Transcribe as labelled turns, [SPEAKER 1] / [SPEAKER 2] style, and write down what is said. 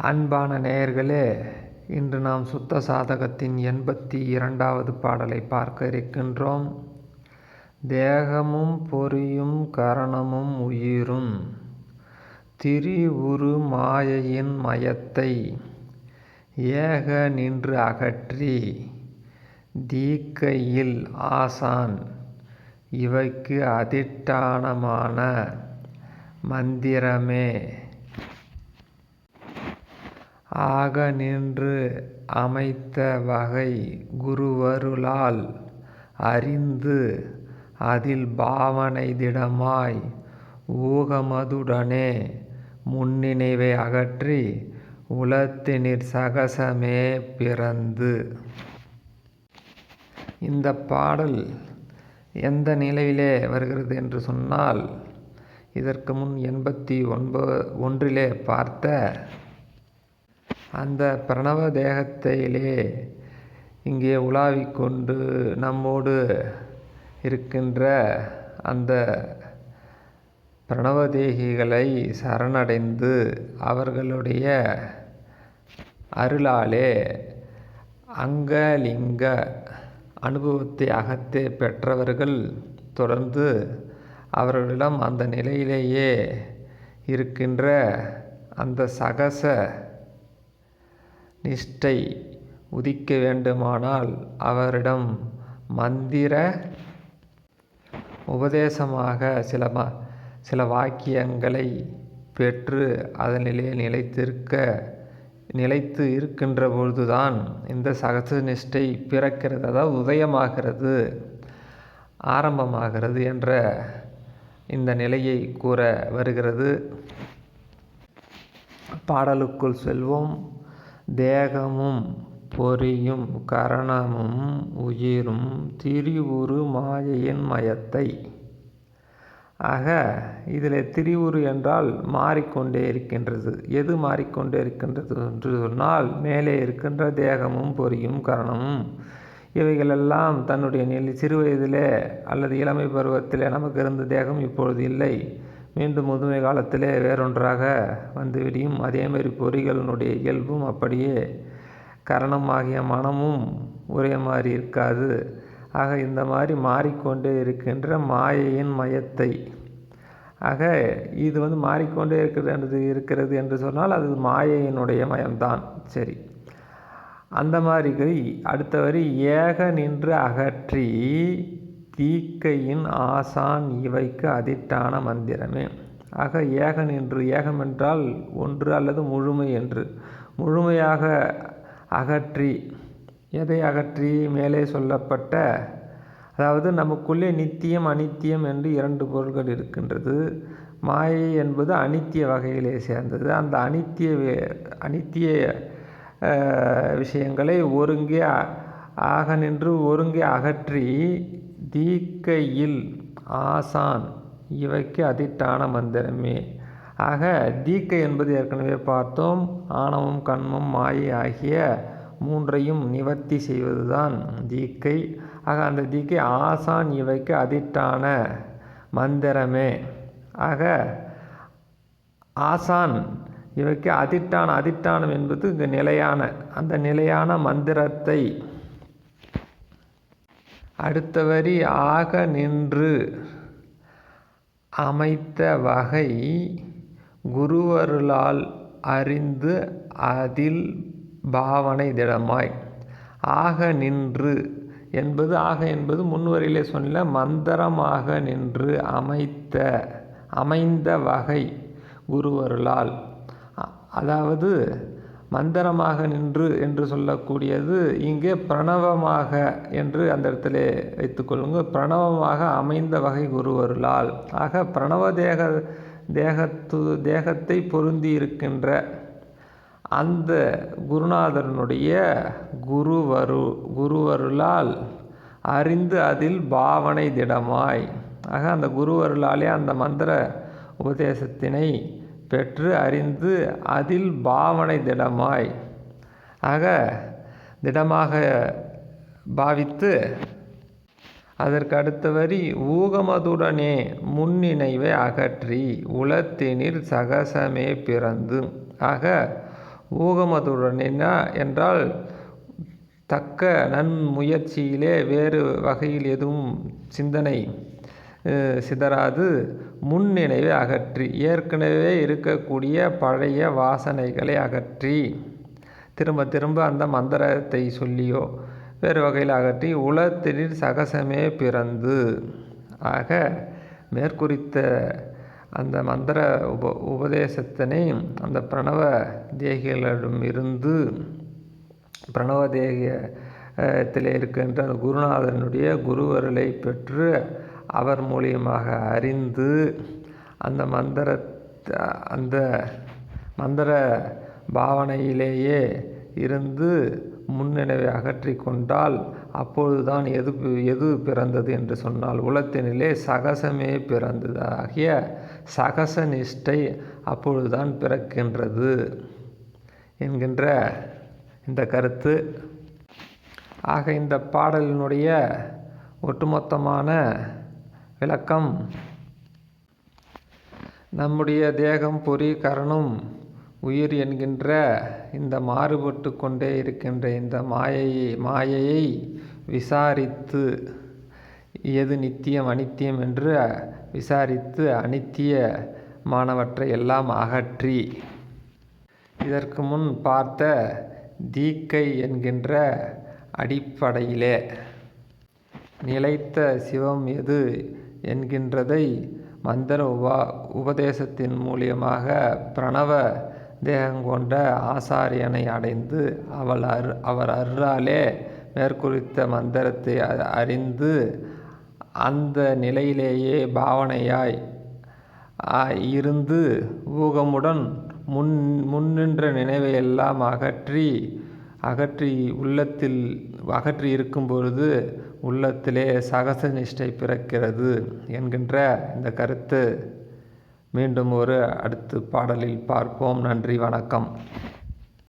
[SPEAKER 1] அன்பான நேயர்களே இன்று நாம் சுத்த சாதகத்தின் எண்பத்தி இரண்டாவது பாடலை பார்க்க இருக்கின்றோம். தேகமும் பொறியும் கரணமும் உயிரும். திரிவுரு மாயையின் மயத்தை ஏக நின்று அகற்றி தீக்கையில் ஆசான் இவைக்கு அதிட்டானமான மந்திரமே. ஆக நின்று அமைத்த வகை குருவருளால் அறிந்து அதில் பாவனை திடமாய் ஊகமதுடனே முன்னினைவை அகற்றி உலத்தினிற் சகசமே பிறந்து. இந்த பாடல் எந்த நிலையிலே வருகிறது என்று சொன்னால் இதற்கு முன் எண்பத்தி ஒன்ப ஒன்றிலே பார்த்த அந்த பிரணவ தேகத்திலே இங்கே உலாவிக் கொண்டு நம்மோடு இருக்கின்ற அந்த பிரணவதேகிகளை சரணடைந்து அவர்களுடைய அருளாலே அங்கலிங்க அனுபவத்தை அகத்தே பெற்றவர்கள் தொடர்ந்து அவர்களிடம் அந்த நிலையிலேயே இருக்கின்ற அந்த சகச நிஷ்டை உதிக்க வேண்டுமானால் அவரிடம் மந்திர உபதேசமாக சில ம சில வாக்கியங்களை பெற்று அதனிலே நிலைத்திருக்க நிலைத்து இருக்கின்ற பொழுதுதான் இந்த சகச நிஷ்டை பிறக்கிறது அதாவது உதயமாகிறது ஆரம்பமாகிறது என்ற இந்த நிலையை கூற வருகிறது. பாடலுக்குள் செல்வோம். தேகமும் பொறியும் கரணமும் உயிரும் திரிவுரு மாயையின் மயத்தை. ஆக இதில் திரிவுரு என்றால் மாறிக்கொண்டே இருக்கின்றது. எது மாறிக்கொண்டே இருக்கின்றது என்று சொன்னால் மேலே இருக்கின்ற தேகமும் பொறியும் கரணமும். இவைகளெல்லாம் தன்னுடைய நிலை சிறு வயதிலே அல்லது இளமை பருவத்திலே நமக்கு இருந்த தேகம் இப்பொழுது இல்லை. மீண்டும் முதுமை காலத்திலே வேறொன்றாக வந்துவிடியும் அதேமாரி பொறிகளினுடைய இயல்பும் அப்படியே கரணமாகிய மனமும் ஒரே மாதிரி இருக்காது. ஆக இந்த மாதிரி மாறிக்கொண்டே இருக்கின்ற மாயையின் மயத்தை. ஆக இது வந்து மாறிக்கொண்டே இருக்கிறது இருக்கிறது என்று சொன்னால் அது மாயையினுடைய மயம்தான். சரி. அந்த மாதிரி அடுத்த வரி ஏக நின்று அகற்றி தீக்கையின் ஆசான் இவைக்கு அதிட்டான மந்திரமே. ஆக ஏகன் என்று ஏகம் என்றால் ஒன்று அல்லது முழுமை என்று. முழுமையாக அகற்றி எதை அகற்றி? மேலே சொல்லப்பட்ட அதாவது நமக்குள்ளே நித்தியம் அனித்தியம் என்று இரண்டு பொருள்கள் இருக்கின்றது. மாயை என்பது அனித்திய வகையிலே சேர்ந்தது. அந்த அனித்திய அனித்திய விஷயங்களை ஒருங்கே ஆக நின்று ஒருங்கே அகற்றி தீக்கையில் ஆசான் இவைக்கு அதிட்டான மந்திரமே. ஆக தீக்கை என்பது ஏற்கனவே பார்த்தோம். ஆணவம் கண்மம் மாயை ஆகிய மூன்றையும் நிவர்த்தி செய்வதுதான் தீக்கை. ஆக அந்த தீக்கை ஆசான் இவைக்கு அதிட்டான மந்திரமே. ஆக ஆசான் இவைக்கு அதிட்டான அதிட்டானம் என்பது இங்கு நிலையான அந்த நிலையான மந்திரத்தை அடுத்த வரி ஆக நின்று அமைத்த வகை குருவருளால் அறிந்து அதில் பாவனை திடமாய். ஆக நின்று என்பது ஆக என்பது முன்வரையிலே சொன்ன மந்திரமாக நின்று அமைத்த அமைந்த வகை குருவருளால். அதாவது மந்திரமாக நின்று என்று சொல்லக்கூடியது இங்கே பிரணவமாக என்று அந்த இடத்துல வைத்துக்கொள்ளுங்க பிரணவமாக அமைந்த வகை குருவருளால். ஆக பிரணவ தேக தேகத்து தேகத்தை பொருந்தி இருக்கின்ற அந்த குருநாதரனுடைய குருவரு குருவருளால் அறிந்து அதில் பாவனை திடமாய். ஆக அந்த குருவருளாலே அந்த மந்திர உபதேசத்தினை பெற்று அறிந்து அதில் பாவனை திடமாய். ஆக திடமாக பாவித்து அதற்கு அடுத்த வரி ஊகமதுடனே முன்னினைவை அகற்றி உலத்தினில் சகசமே பிறந்து. ஆக ஊகமதுடனேனா என்றால் தக்க நன்முயற்சியிலே வேறு வகையில் எதுவும் சிந்தனை சிதறாது. முன்னினைவை அகற்றி ஏற்கனவே இருக்கக்கூடிய பழைய வாசனைகளை அகற்றி. திரும்ப திரும்ப அந்த மந்திரத்தை சொல்லியோ வேறு வகையில் அகற்றி உலத்தினில் சகசமே பிறந்து. ஆக மேற்குறித்த அந்த மந்திர உப உபதேசத்தினை அந்த பிரணவ தேகிகளிடம் இருந்து பிரணவ தேகத்தில் இருக்கின்ற அந்த குருநாதனுடைய குருவருளை பெற்று அவர் மூலியமாக அறிந்து அந்த மந்திர அந்த மந்திர பாவனையிலேயே இருந்து முன்னினைவை அகற்றி கொண்டால் அப்பொழுதுதான் எது எது பிறந்தது என்று சொன்னால் உலத்தினிலே சகசமே பிறந்ததாகிய சகச நிஷ்டை அப்பொழுதுதான் பிறக்கின்றது என்கின்ற இந்த கருத்து. ஆக இந்த பாடலினுடைய ஒட்டுமொத்தமான விளக்கம். நம்முடைய தேகம் பொறி கரணம் உயிர் என்கின்ற இந்த மாறுபட்டு கொண்டே இருக்கின்ற இந்த மாயையை மாயையை விசாரித்து எது நித்தியம் அனித்தியம் என்று விசாரித்து அனித்திய மாணவற்றை எல்லாம் அகற்றி இதற்கு முன் பார்த்த தீக்கை என்கின்ற அடிப்படையிலே நிலைத்த சிவம் எது என்கின்றதை மந்திர உபா உபதேசத்தின் மூலியமாக பிரணவ தேகங்கொண்ட ஆசாரியனை அடைந்து அவள் அரு அவர் அருளாலே மேற்குறித்த மந்திரத்தை அறிந்து அந்த நிலையிலேயே பாவனையாய் இருந்து ஊகமுடன் முன் முன்னின்ற நினைவையெல்லாம் அகற்றி அகற்றி உள்ளத்தில் அகற்றி இருக்கும் பொழுது உள்ளத்திலே சகச நிஷ்டை பிறக்கிறது என்கின்ற இந்த கருத்து மீண்டும் ஒரு அடுத்து பாடலில் பார்ப்போம். நன்றி வணக்கம்.